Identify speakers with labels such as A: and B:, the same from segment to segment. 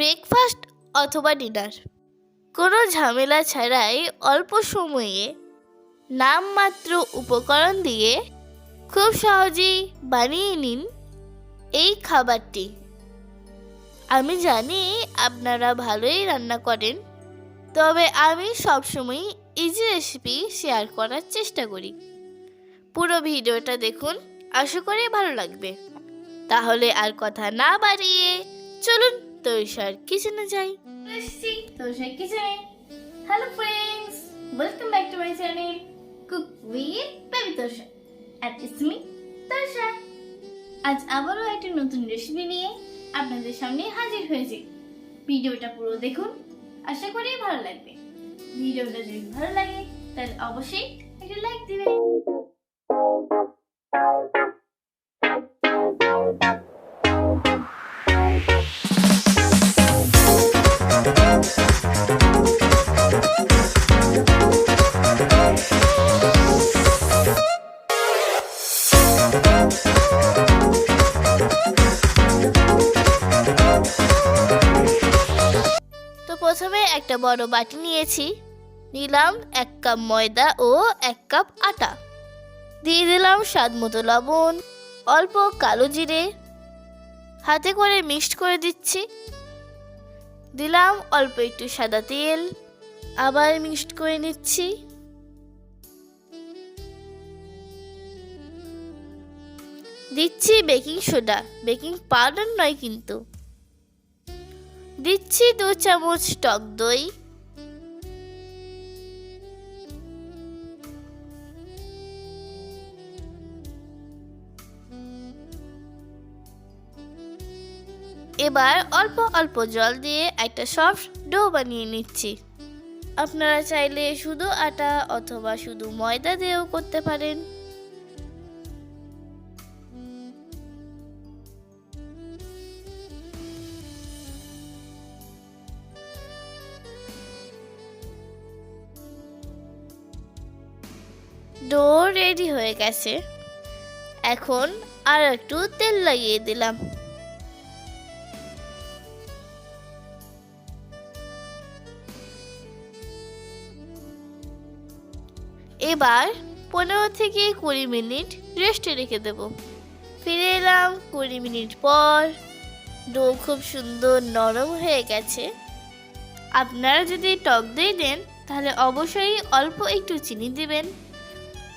A: Breakfast অথবা dinner. কোনো ঝামেলা ছাড়াই অল্প সময়ে নামমাত্র উপকরণ দিয়ে খুব সহজেই বানিয়ে নিন এই খাবারটি। আমি জানি আপনারা ভালোই রান্না করেন, তবে আমি সবসময় ইজি রেসিপি শেয়ার করার চেষ্টা করি। পুরো ভিডিওটা দেখুন, আশা করি ভালো লাগবে। তাহলে আর কথা না বাড়িয়ে চলুন তৈশার কিচেনে যাই। এসেছি তৈশার কিচেনে hello friends welcome back to my channel cook with baby Tosha at it's me Tosha আজ আবারও একটা নতুন রেসিপি নিয়ে আপনাদের সামনে হাজির হয়েছি। ভিডিওটা পুরো দেখুন, আশা করি ভালো লাগবে। ভিডিওটা যদি ভালো লাগে, তাহলে অবশ্যই একটা লাইক দিবেন। প্রথমে একটা বড় বাটি নিয়েছি। নিলাম এক কাপ ময়দা ও এক কাপ আটা। দিয়ে দিলাম স্বাদ মতো লবণ, অল্প কালো জিরে। হাতে করে মিক্সড করে দিচ্ছি। দিলাম অল্প একটু সাদা তেল। আবার মিক্সড করে নিচ্ছি। দিচ্ছি বেকিং সোডা। বেকিং পাউডার নয় কিন্তু। দিচ্ছি দু চামচ টক দই। এবার অল্প অল্প জল দিয়ে একটা সফট ডো বানিয়ে নিচ্ছি। আপনারা চাইলে শুধু আটা অথবা শুধু ময়দা দিয়েও করতে পারেন। ডো রেডি হয়ে গেছে। এখন আর একটু তেল লাগিয়ে দিলাম। এবার পনেরো থেকে কুড়ি মিনিট রেস্টে রেখে দেব। ফিরে এলাম কুড়ি মিনিট পর। ডো খুব সুন্দর নরম হয়ে গেছে। আপনারা যদি টক দই দেন, তাহলে অবশ্যই অল্প একটু চিনি দিবেন।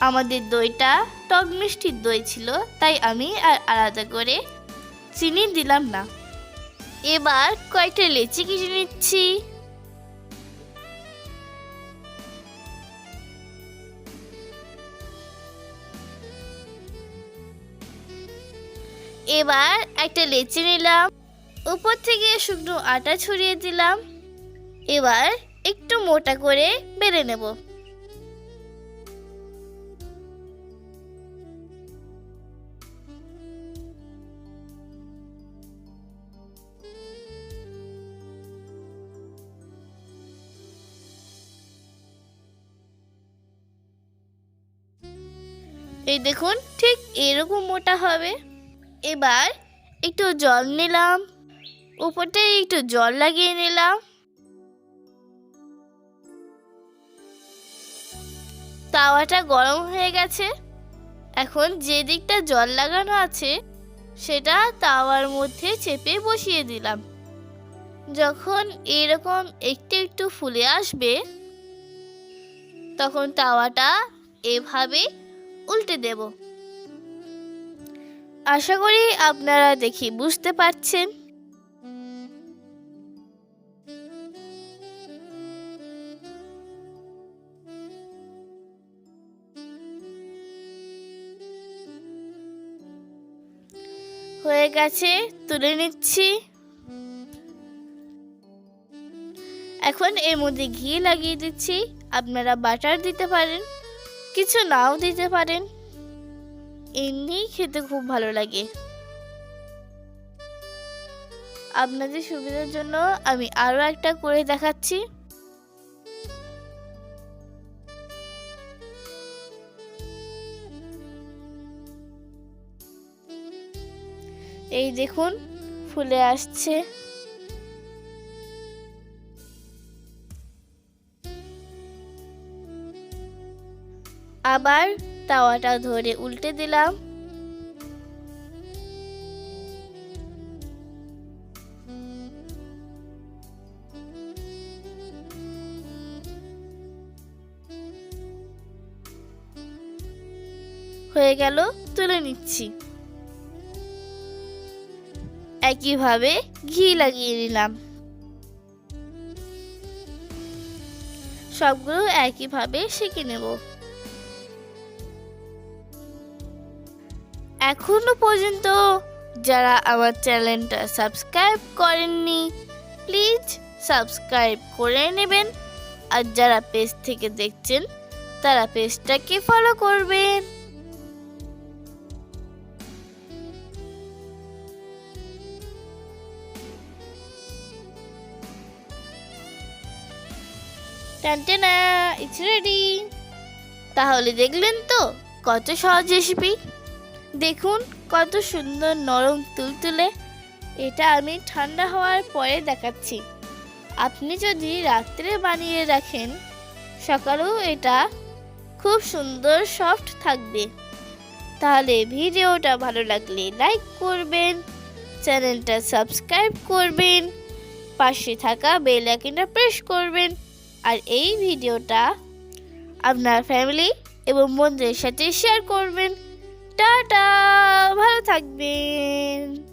A: আমাদের দইটা টক মিষ্টির দই ছিল, তাই আমি আর আলাদা করে চিনি দিলাম না। এবার কয়েকটা লেচি কেটে নিচ্ছি। এবার একটা লেচি নিলাম। উপর থেকে শুকনো আটা ছড়িয়ে দিলাম। এবার একটু মোটা করে বেড়ে নেব। এই দেখুন, ঠিক এরকম মোটা হবে। এবার একটু জল নিলাম। উপরটায় একটু জল লাগিয়ে নিলাম। তাওয়াটা গরম হয়ে গেছে। এখন যে দিকটা জল লাগানো আছে, সেটা তাওয়ার মধ্যে চেপে বসিয়ে দিলাম। যখন এরকম একটু একটু ফুলে আসবে, তখন তাওয়াটা এভাবে উল্টে দেব। আশা করি আপনারা দেখি বুঝতে পারছেন। হয়ে গেছে, তুলে নিচ্ছি। এখন এর মধ্যে ঘি লাগিয়ে দিচ্ছি। আপনারা বাটার দিতে পারেন। কিছু নাও দিতে পারেন। এমনি খেতে খুব ভালো লাগে। আপনাদের সুবিধার জন্য আমি আরও একটা করে দেখাচ্ছি। এই দেখুন, ফুলে আসছে। আবার তাওয়াটা ধরে উল্টে দিলাম। হয়ে গেল, তুলে নিচ্ছি। একইভাবে ঘি লাগিয়ে নিলাম। সবগুলো একইভাবে সেঁকে নেব। এখনও পর্যন্ত যারা আমার চ্যানেলটা সাবস্ক্রাইব করেননি, প্লিজ সাবস্ক্রাইব করে নেবেন। আর যারা পেজ থেকে দেখছেন, তারা পেজটাকে ফলো করবেন। টানটানা ইটস রেডি তাহলে দেখলেন তো কত সহজ রেসিপি দেখুন, কত সুন্দর নরম তুলতুলে। এটা আমি ঠান্ডা হওয়ার পরে দেখাচ্ছি। আপনি যদি রাত্রে বানিয়ে রাখেন, সকালেও এটা খুব সুন্দর সফট থাকবে। তাহলে ভিডিওটা ভালো লাগলে লাইক করবেন, চ্যানেলটা সাবস্ক্রাইব করবেন, পাশে থাকা বেল আইকনটা প্রেস করবেন, আর এই ভিডিওটা আপনার ফ্যামিলি এবং বন্ধুদের সাথে শেয়ার করবেন। টাটা ভালো থাকবেন।